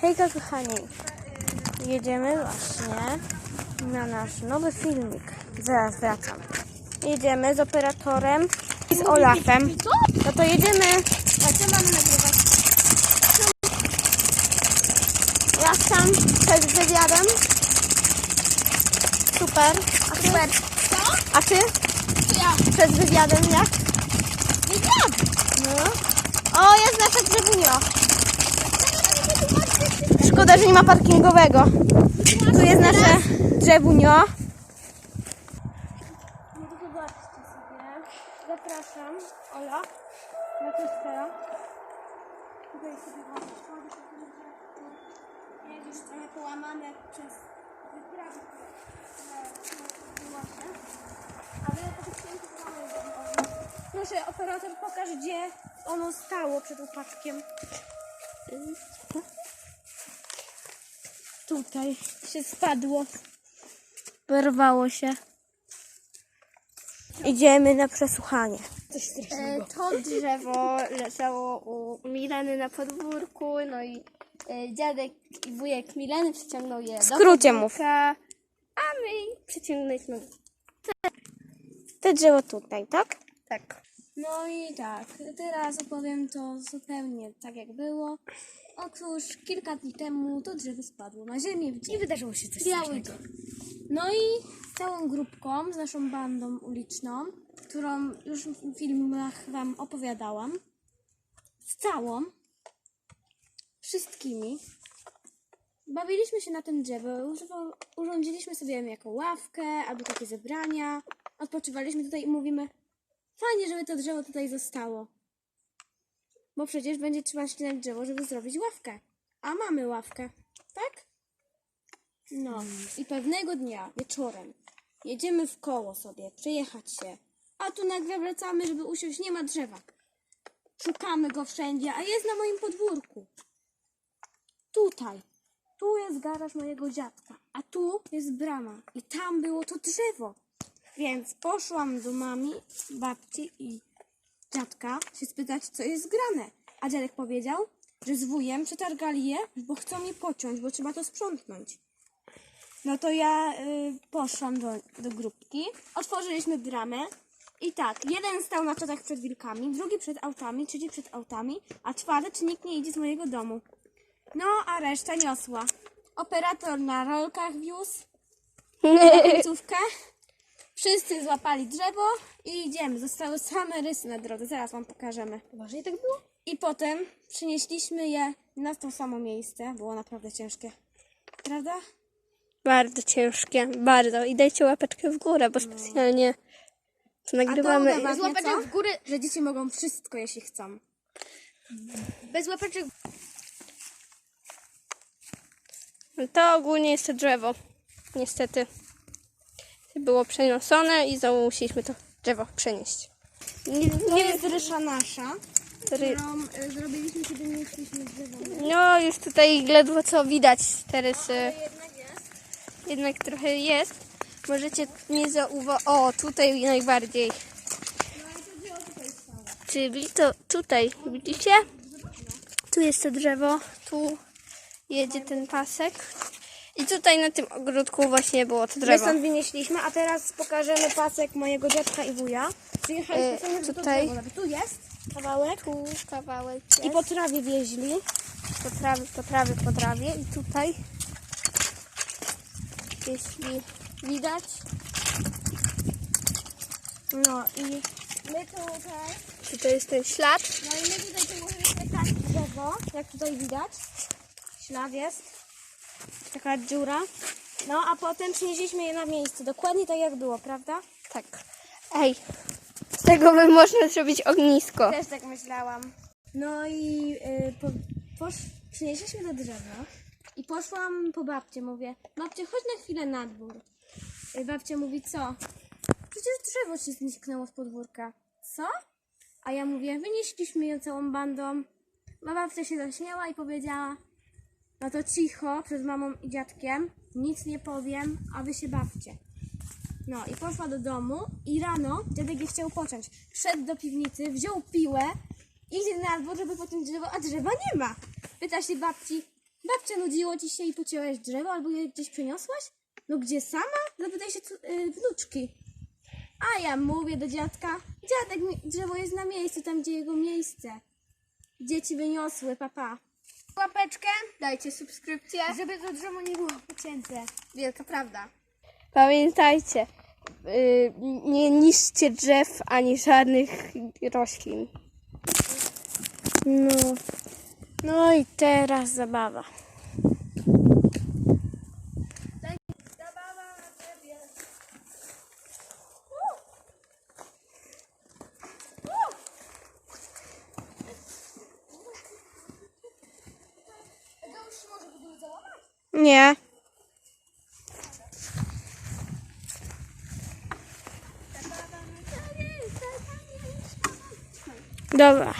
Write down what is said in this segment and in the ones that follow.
Hejka kochani, jedziemy właśnie na nasz nowy filmik. Zaraz wracam. Jedziemy z operatorem i z Olafem. No to jedziemy. A co mamy nagrywać? Ja tam przed wywiadem. Super. A ty? Super. A ty? Ja. Przed wywiadem jak? Wywiad. No. O, jest nasza drzewunio. Szkoda, że nie ma parkingowego. Tu jest nasze drzewunio. No to zobaczcie sobie. Zapraszam. Ola. Na kostela. Tutaj sobie. Jest już trochę połamane przez wyprawy, które było się. Ale to święty Proszę, operator, pokaż, gdzie ono stało przed upadkiem. Tutaj się spadło. Wyrwało się. Idziemy na przesłuchanie. E, To drzewo leżało u Mileny na podwórku, no i e, dziadek i wujek Mileny przyciągnął je W do skrócie mów. podwórka, a my przyciągnęliśmy. Te drzewo tutaj, tak? Tak. No i tak, teraz opowiem to zupełnie tak jak było. Otóż kilka dni temu to drzewo spadło na ziemię. I wydarzyło się coś Biały dzień. No i całą grupką, z naszą bandą uliczną, którą już w filmach Wam opowiadałam, z całą, wszystkimi, bawiliśmy się na tym drzewie. Urządziliśmy sobie jako ławkę albo takie zebrania. Odpoczywaliśmy tutaj i mówimy, fajnie, żeby to drzewo tutaj zostało. Bo przecież będzie trzeba ścinać drzewo, żeby zrobić ławkę. A mamy ławkę, tak? No i pewnego dnia wieczorem jedziemy w koło sobie, przejechać się. A tu nagle wracamy, żeby usiąść, nie ma drzewa. Szukamy go wszędzie, a jest na moim podwórku. Tutaj. Tu jest garaż mojego dziadka, a tu jest brama. I tam było to drzewo. Więc poszłam do mami, babci i dziadka się spytać, co jest grane. A dziadek powiedział, że z wujem przetargali je, bo chcą je pociąć, bo trzeba to sprzątnąć. No to ja y, poszłam do, do grupki, otworzyliśmy bramę i tak, jeden stał na czatach przed wilkami, drugi przed autami, trzeci przed autami, a czwarty, czy nikt nie idzie z mojego domu. No, a reszta niosła. Operator na rolkach wiózł, na końcówkę. Wszyscy złapali drzewo i idziemy. Zostały same rysy na drodze. Zaraz wam pokażemy. Poważnie tak było? I potem przynieśliśmy je na to samo miejsce. Było naprawdę ciężkie. Prawda? Bardzo ciężkie, bardzo. I dajcie łapeczkę w górę, bo specjalnie to A to nagrywamy. Bez łapeczek w górę. Że dzieci mogą wszystko, jeśli chcą. Bez łapeczek To ogólnie jest to drzewo. Niestety było przeniosone i znowu musieliśmy to drzewo przenieść. Nie, To nie, jest rysza nasza, ry- którą y, zrobiliśmy, kiedy nieśliśmy drzewo. no już tutaj ledwo co widać te rysy. Jednak jest. Jednak trochę jest. Możecie nie zauważyć. O, tutaj najbardziej. Czyli to tutaj, widzicie? Tu jest to drzewo, tu jedzie ten pasek. I tutaj na tym ogródku właśnie było to My drzewo. stąd wynieśliśmy, a teraz pokażemy pasek mojego dziadka i wuja. Przyjechaliśmy Y, sobie, żeby to tutaj-. Tu jest kawałek. Tu kawałek I jest. po trawie wieźli. po trawie, po trawie, po trawie. I tutaj, jeśli widać, No i my tutaj, tutaj jest ten ślad. no i my tutaj położyliśmy tak drzewo, jak tutaj widać. Ślad jest. Taka dziura. No a potem przynieśliśmy je na miejsce. Dokładnie tak jak było, prawda? Tak. Ej, z tego by można zrobić ognisko. Też tak myślałam. No i y, po, posz, przynieśliśmy to drzewo i poszłam po babcie. Mówię, babcie, chodź na chwilę na dwór. Y, babcia mówi, co? Przecież drzewo się zniknęło z podwórka. Co? A ja mówię, wynieśliśmy je całą bandą. Babcia się zaśmiała i powiedziała, no to cicho, przed mamą i dziadkiem, nic nie powiem, a wy się bawcie. No i poszła do domu i rano dziadek je chciał pociąć. Wszedł do piwnicy, wziął piłę, idzie na dwór, żeby pociąć drzewo, a drzewa nie ma. Pyta się babci, Babcia nudziło ci się i pociąłeś drzewo albo je gdzieś przeniosłaś? No gdzie sama? Zapytaj się cu- y, wnuczki. A ja mówię do dziadka, dziadek, drzewo jest na miejscu, tam gdzie jego miejsce. Dzieci wyniosły, papa. Łapeczkę, dajcie subskrypcję. Żeby to drzewo nie było pocięte. Wielka prawda. Pamiętajcie, y, nie niszcie drzew ani żadnych roślin. No. No i teraz zabawa. Zabawa Nie. Dobra.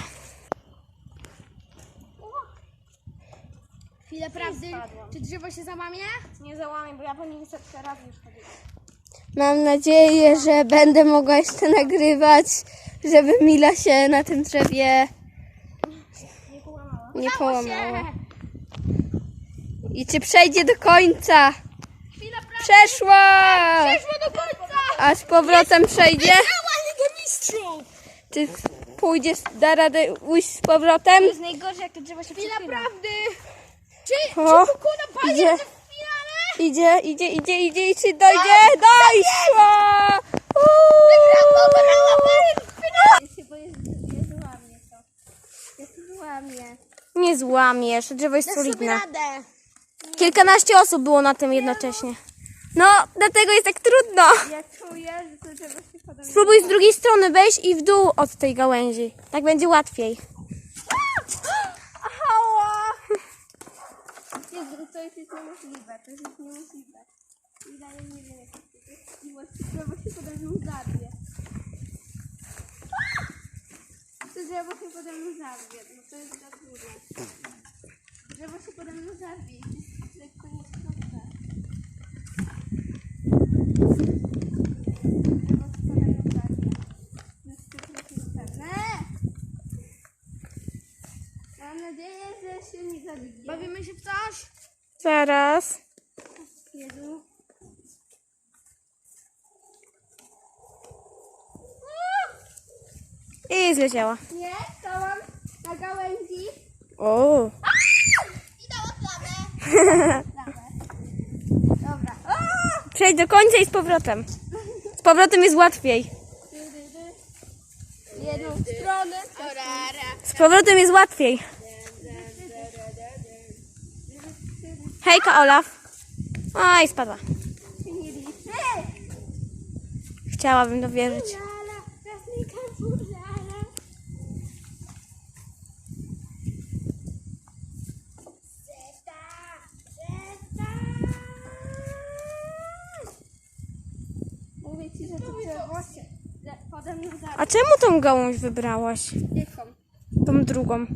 Chwilę prawdy. Czy drzewo się załamie? Nie załamię, bo ja po nim setkę razy już chodziłam. Mam nadzieję, że będę mogła jeszcze nagrywać, żeby Mila się na tym drzewie nie połamała. I czy przejdzie do końca? Przeszła! Przeszło do końca! A z powrotem przejdzie? Czy pójdziesz, da radę ujść z powrotem? jest najgorsze, jak to drzewo się Chwila prawdy! Czy, O, czy pokona panie idzie. Idzie, idzie, idzie, idzie i czy dojdzie? Dojszła! To. Się złamię. Nie złamiesz, drzewo jest solidne. radę. Kilkanaście osób było na tym jednocześnie. No, dlatego jest tak trudno. Ja czuję, że to drzewo się. Spróbuj z drugiej strony wejść i w dół od tej gałęzi. Tak będzie łatwiej. Ała! Jezu, to jest niemożliwe, to jest niemożliwe. I dalej nie wiem, jak to jest drzewo się pode mną zabije. To drzewo się pode mną zabije, no to jest za trudne. Drzewo się pode mną zabije, to jest lekko niespodne. Drzewo się pode mną zabije. To jest tylko niepewne. Mam nadzieję, że się nie zabije. Bawimy się w coś? Zaraz. Jezu. I zleciała. Nie, stałam na gałęzi. O. I dała plamę. Dobra. Przejdź do końca i z powrotem. Z powrotem jest łatwiej. Jedną stronę. Z powrotem jest łatwiej. Hejka, Olaf. Oj, spadła. Chciałabym dowierzyć. A czemu tą gałąź wybrałaś? Jaką? Tą drugą.